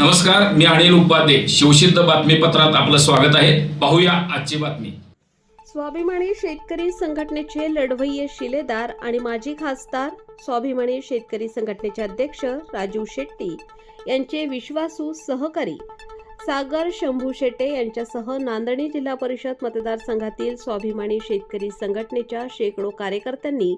नमस्कार मी अनिल उपाध्ये. शिवसिद्ध बातमीपत्रात आपलं स्वागत आहे. पाहूया आजची बातमी. स्वाभिमानी शेतकरी संघटनेचे लढवय्ये शिलेदार आणि माजी खासदार स्वाभिमानी शेतकरी संघटनेचे अध्यक्ष राजू शेट्टी यांचे विश्वासू सहकारी सागर शंभू शेटे यांच्यासह नांदणी जिल्हा परिषद मतदारसंघातील स्वाभिमानी शेतकरी संघटनेच्या शेकडो कार्यकर्त्यांनी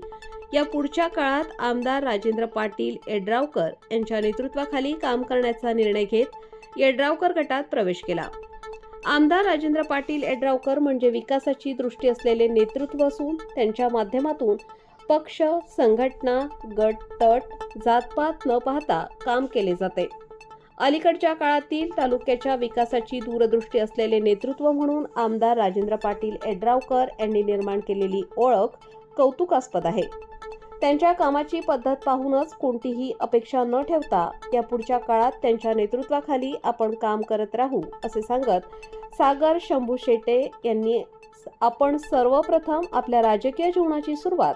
या पुढच्या काळात आमदार राजेंद्र पाटील येड्रावकर यांच्या नेतृत्वाखाली काम करण्याचा निर्णय घेत येड्रावकर गटात प्रवेश केला. आमदार राजेंद्र पाटील येड्रावकर म्हणजे विकासाची दृष्टी असलेले नेतृत्व असून त्यांच्या माध्यमातून पक्ष संघटना गट तट जातपात न पाहता काम केले जाते. अलीकडच्या काळातील तालुक्याच्या विकासाची दूरदृष्टी असलेले नेतृत्व म्हणून आमदार राजेंद्र पाटील येड्रावकर यांनी निर्माण केलेली ओळख कौतुकास्पद आहे. त्यांच्या कामाची पद्धत पाहूनच कोणतीही अपेक्षा न ठेवता या पुढच्या काळात त्यांच्या नेतृत्वाखाली आपण काम करत राहू असे सांगत सागर शंभू शेटे यांनी आपण सर्वप्रथम आपल्या राजकीय जीवनाची सुरुवात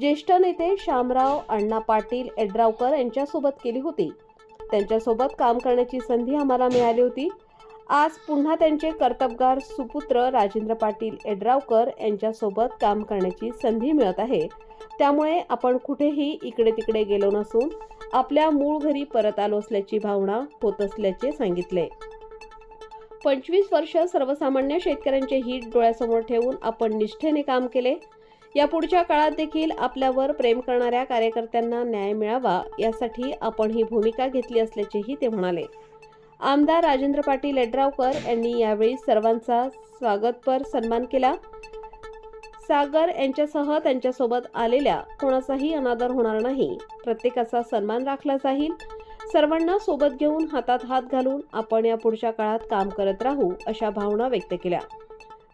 ज्येष्ठ नेते शामराव अण्णा पाटील एड्रावकर यांच्यासोबत केली होती. त्यांच्यासोबत काम करण्याची संधी आम्हाला मिळाली होती. आज पुन्हा त्यांचे कर्तबगार सुपुत्र राजेंद्र पाटील एडरावकर यांच्यासोबत काम करण्याची संधी मिळत आहे. त्यामुळे आपण कुठेही इकडे तिकडे गेलो नसून आपल्या मूळ घरी परत आलो असल्याची भावना होत असल्याचे सांगितले. पंचवीस वर्ष सर्वसामान्य शेतकऱ्यांचे हित डोळ्यासमोर ठेवून आपण निष्ठेने काम केले. या पुढच्या काळात देखील आपल्यावर प्रेम करणाऱ्या कार्यकर्त्यांना न्याय मिळावा यासाठी आपण ही भूमिका घेतली असल्याचेही ते म्हणाले. आमदार राजेंद्र पाटील यड्रावकर यांनी यावेळी सर्वांचा स्वागतपर सन्मान केला. सागर यांच्यासह त्यांच्यासोबत आलेल्या कोणाचाही अनादर होणार नाही. प्रत्येकाचा सन्मान राखला जाईल. सर्वांना सोबत घेऊन हातात हात घालून आपण या पुढच्या काळात काम करत राहू अशा भावना व्यक्त केल्या.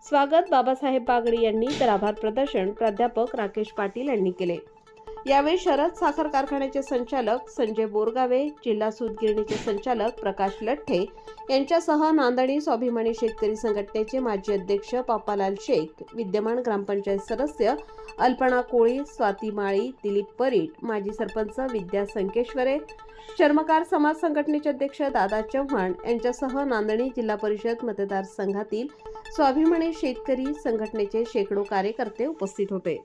स्वागत बाबासाहेब बागडी यांनी तर आभार प्रदर्शन प्राध्यापक राकेश पाटील यांनी केले. यावेळी शरद साखर कारखान्याचे संचालक संजय बोरगावे जिल्हा सूतगिरणीचे संचालक प्रकाश लठ्ठे यांच्यासह नांदणी स्वाभिमानी शेतकरी संघटनेचे माजी अध्यक्ष पापालाल शेख विद्यमान ग्रामपंचायत सदस्य अल्पना कोळी स्वाती माळी दिलीप परीट माजी सरपंच विद्या संकेश्वरे चर्मकार समाज संघटनेचे अध्यक्ष दादा चव्हाण यांच्यासह नांदणी जिल्हा परिषद मतदारसंघातील स्वाभिमानी शेतकरी संघटनेचे शेकडो कार्यकर्ते उपस्थित होते.